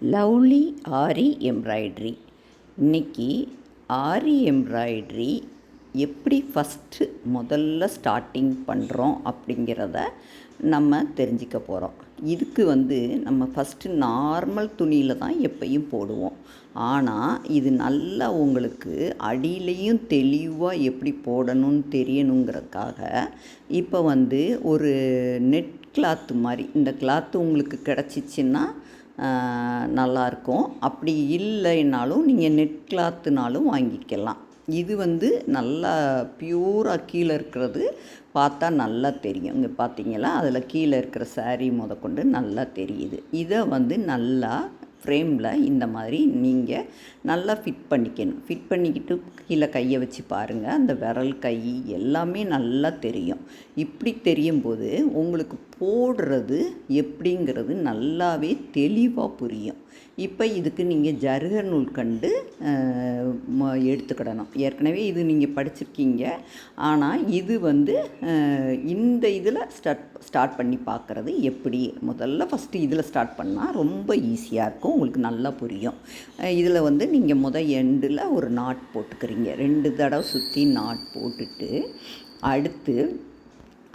Lovely aari embroidery. இன்னைக்கு aari embroidery எப்படி first முதல்ல ஸ்டார்டிங் பண்ணுறோம் அப்படிங்கிறத நம்ம தெரிஞ்சிக்க போகிறோம் இதுக்கு வந்து நம்ம ஃபஸ்ட்டு நார்மல் துணியில் தான் எப்பையும் போடுவோம். ஆனால் இது நல்லா உங்களுக்கு அடியிலையும் தெளிவாக எப்படி போடணும்னு தெரியணுங்கிறதுக்காக இப்போ வந்து ஒரு நெட் கிளாத்து மாதிரி இந்த கிளாத்து உங்களுக்கு கிடச்சிச்சின்னா நல்லாயிருக்கும். அப்படி இல்லைன்னாலும் நீங்கள் நெட் கிளாத்துனாலும் வாங்கிக்கலாம். இது வந்து நல்லா பியூராக கீழே இருக்கிறது பார்த்தா நல்லா தெரியும். இங்கே பார்த்தீங்களா? அதில் கீழே இருக்கிற சாரீ முதற்கொண்டு நல்லா தெரியுது. இதை வந்து நல்லா ஃப்ரேமில் இந்த மாதிரி நீங்கள் நல்லா ஃபிட் பண்ணிக்கணும். ஃபிட் பண்ணிக்கிட்டு கீழே கையை வச்சு பாருங்கள் அந்த விரல் கை எல்லாமே நல்லா தெரியும். இப்படி தெரியும் போது உங்களுக்கு போடுறது எப்படிங்கிறது நல்லாவே தெளிவாக புரியும். இப்போ இதுக்கு நீங்கள் ஜருக நூல் கண்டு ம- எடுத்துக்கிடணும். ஏற்கனவே இது நீங்கள் படிச்சிருக்கீங்க. ஆனால் இது வந்து இந்த இதில் ஸ்டார்ட் ஸ்டார்ட் பண்ணி பார்க்குறது எப்படி? முதல்ல ஃபஸ்ட்டு இதில் ஸ்டார்ட் பண்ணால் ரொம்ப ஈஸியாக இருக்கும். உங்களுக்கு நல்லா புரியும். இதில் வந்து நீங்கள் முத எண்டில் ஒரு நாட் போட்டுக்கிறீங்க. ரெண்டு தடவை சுற்றி நாட் போட்டுட்டு அடுத்து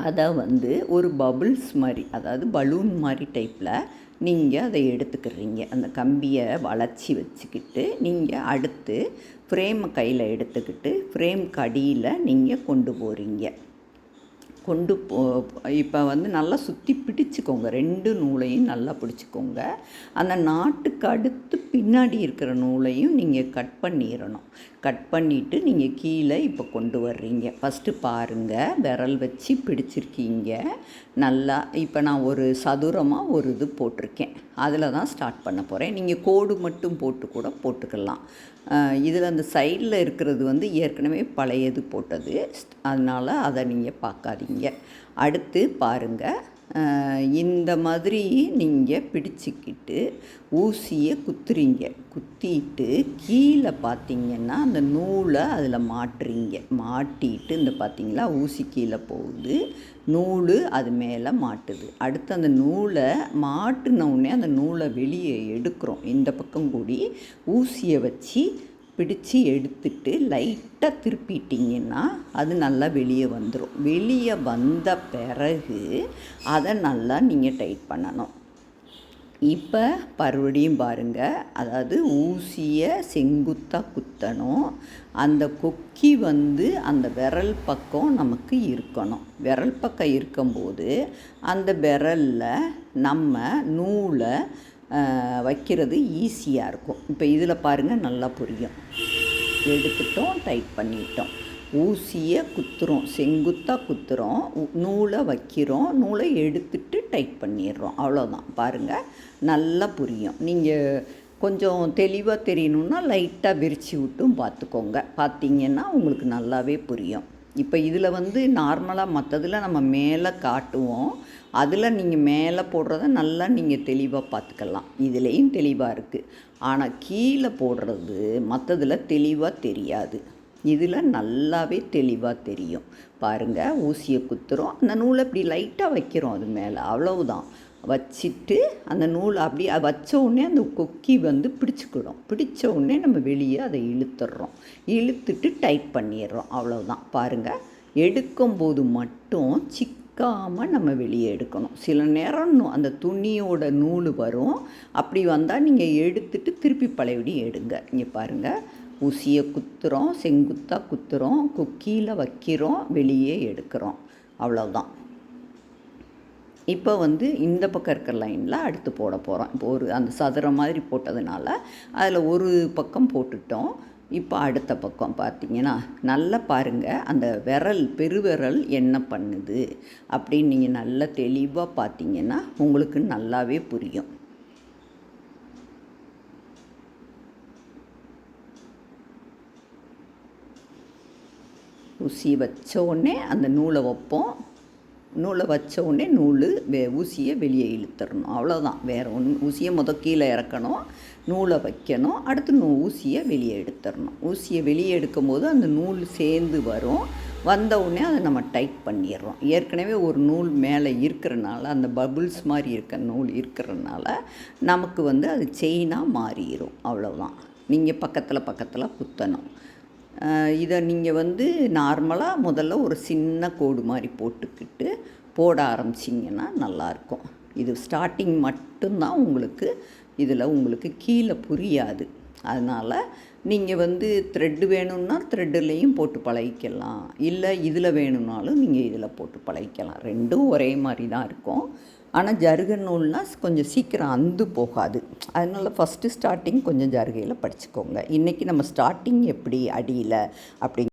அதை வந்து ஒரு பபுள்ஸ் மாதிரி அதாவது பலூன் மாதிரி டைப்பில் நீங்கள் அதை எடுத்துக்கிறீங்க. அந்த கம்பியை வளைச்சி வச்சுக்கிட்டு நீங்கள் அடுத்து ஃப்ரேமை கையில் எடுத்துக்கிட்டு ஃப்ரேம் கடியில் நீங்கள் கொண்டு போகிறீங்க கொண்டு போ இப்போ வந்து நல்லா சுற்றி பிடிச்சிக்கோங்க. ரெண்டு நூலையும் நல்லா பிடிச்சிக்கோங்க. அந்த நாட்டுக்கு அடுத்து பின்னாடி இருக்கிற நூலையும் நீங்கள் கட் பண்ணிடணும் கட் பண்ணிவிட்டு நீங்கள் கீழே இப்போ கொண்டு வர்றீங்க. ஃபஸ்ட்டு பாருங்கள் விரல் வச்சு பிடிச்சிருக்கீங்க. நல்லா இப்போ நான் ஒரு சதுரமாக ஒரு இது போட்டிருக்கேன். அதில் தான் ஸ்டார்ட் பண்ண போகிறேன் நீங்கள் கோடு மட்டும் போட்டு கூட போட்டுக்கலாம். இதில் அந்த சைடில் இருக்கிறது வந்து ஏற்கனவே பழையது போட்டது. அதனால் அதை நீங்கள் பார்க்காதீங்க. அடுத்து பாருங்கள் இந்த மாதிரி நீங்கள் பிடிச்சிக்கிட்டு ஊசியை குத்துறீங்க. குத்திட்டு கீழே பார்த்தீங்கன்னா அந்த நூலை அதில் மாட்டுறீங்க. மாட்டிட்டு இந்த பார்த்தீங்களா ஊசி கீழே போகுது. நூல் அது மேலே மாட்டுது. அடுத்து அந்த நூலை மாட்டின உடனே அந்த நூலை வெளியே எடுக்கிறோம். இந்த பக்கம் கூடி ஊசியை வச்சு பிடிச்சி எடுத்துட்டு லைட்டாக திருப்பிட்டிங்கன்னா அது நல்லா வெளியே வந்துடும் வெளியே வந்த பிறகு அதை நல்லா நீங்கள் டைட் பண்ணணும். இப்போ மறுபடியும் பாருங்கள் அதாவது ஊசியை செங்குத்தாக குத்தணும். அந்த கொக்கி வந்து அந்த விரல் பக்கம் நமக்கு இருக்கணும். விரல் பக்கம் இருக்கும்போது அந்த விரலில் நம்ம நூலை வைக்கிறது ஈஸியாக இருக்கும். இப்போ இதில் பாருங்கள் நல்லா புரியும். எடுத்துட்டோம் டைட் பண்ணிட்டோம். ஊசியை குத்துறோம். செங்குத்தாக குத்துறோம். உ- நூலை வைக்கிறோம். நூலை எடுத்துட்டு டைட் பண்ணிடுறோம். அவ்வளோதான் பாருங்கள் நல்லா புரியும். நீங்கள் கொஞ்சம் தெளிவாக தெரியணுன்னா லைட்டாக விரித்து விட்டும் பார்த்துக்கோங்க பார்த்தீங்கன்னா உங்களுக்கு நல்லாவே புரியும். இப்போ இதில் வந்து நார்மலாக மற்றதில் நம்ம மேலே காட்டுவோம். அதில் நீங்கள் மேலே போடுறத நல்லா நீங்கள் தெளிவாக பார்த்துக்கலாம். இதுலேயும் தெளிவாக இருக்குது ஆனால் கீழே போடுறது மற்றதில் தெளிவாக தெரியாது. இதில் நல்லாவே தெளிவாக தெரியும். பாருங்கள் ஊசியை குத்துறோம். அந்த நூலை இப்படி லைட்டாக வைக்கிறோம் அது மேலே. அவ்வளவுதான். வச்சுட்டு அந்த நூல் அப்படி வச்ச உடனே அந்த கொக்கி வந்து பிடிச்சிக்கிடும். பிடிச்ச உடனே நம்ம வெளியே அதை இழுத்துடுறோம். இழுத்துட்டு டைட் பண்ணிடுறோம். அவ்வளோதான் பாருங்கள் எடுக்கும்போது மட்டும் சிக்காமல் நம்ம வெளியே எடுக்கணும். சில நேரம் அந்த துணியோட நூல் வரும். அப்படி வந்தால் நீங்கள் எடுத்துட்டு திருப்பி பழையபடி எடுங்க. இங்கே பாருங்கள் ஊசியை குத்துறோம் செங்குத்தாக குத்துறோம் கொக்கியில் வைக்கிறோம் வெளியே எடுக்கிறோம். அவ்வளோதான் இப்போ வந்து இந்த பக்கம் இருக்கிற லைனில் அடுத்து போட போகிறோம் இப்போ ஒரு அந்த சதுரம் மாதிரி போட்டதுனால அதில் ஒரு பக்கம் போட்டுட்டோம். இப்போ அடுத்த பக்கம் பார்த்தீங்கன்னா நல்லா பாருங்கள் அந்த விரல் பெருவிரல் என்ன பண்ணுது அப்படின்னு நீங்கள் நல்லா தெளிவாக பார்த்தீங்கன்னா உங்களுக்கு நல்லாவே புரியும். ஊசி வச்ச உடனே அந்த நூலை வைப்போம். நூலை வச்ச உடனே நூல் வே ஊசியை வெளியே இழுத்துடணும் அவ்வளோதான் வேறு ஒன்று ஊசியை முத கீழே இறக்கணும் நூலை வைக்கணும் அடுத்து நூ ஊசியை வெளியே எடுத்துடணும் ஊசியை வெளியே எடுக்கும்போது அந்த நூல் சேர்ந்து வரும். வந்த உடனே அதை நம்ம டைட் பண்ணிடுறோம். ஏற்கனவே ஒரு நூல் மேலே இருக்கிறனால அந்த பபுள்ஸ் மாதிரி இருக்க நூல் இருக்கிறனால நமக்கு வந்து அது செயினாக மாறிடும். அவ்வளோதான் நீங்கள் பக்கத்தில் பக்கத்தில் குத்தணும். இதை நீங்கள் வந்து நார்மலாக முதல்ல ஒரு சின்ன கோடு மாதிரி போட்டுக்கிட்டு போட ஆரம்பிச்சிங்கன்னா நல்லாயிருக்கும் இது ஸ்டார்டிங் மட்டும்தான் உங்களுக்கு இதில் உங்களுக்கு கீழே புரியாது. அதனால் நீங்கள் வந்து த்ரெட்டு வேணும்னா த்ரெட்டுலேயும் போட்டு பழகிக்கலாம். இல்லை இதில் வேணும்னாலும் நீங்கள் இதில் போட்டு பழகிக்கலாம். ரெண்டும் ஒரே மாதிரி தான் இருக்கும். ஆனால் ஜருக நூல்னால் கொஞ்சம் சீக்கிரம் அந்து போகாது. அதனால் ஃபஸ்ட்டு ஸ்டார்டிங் கொஞ்சம் ஜருகையில் படிச்சுக்கோங்க. இன்றைக்கி நம்ம ஸ்டார்டிங் எப்படி அடியில் அப்படி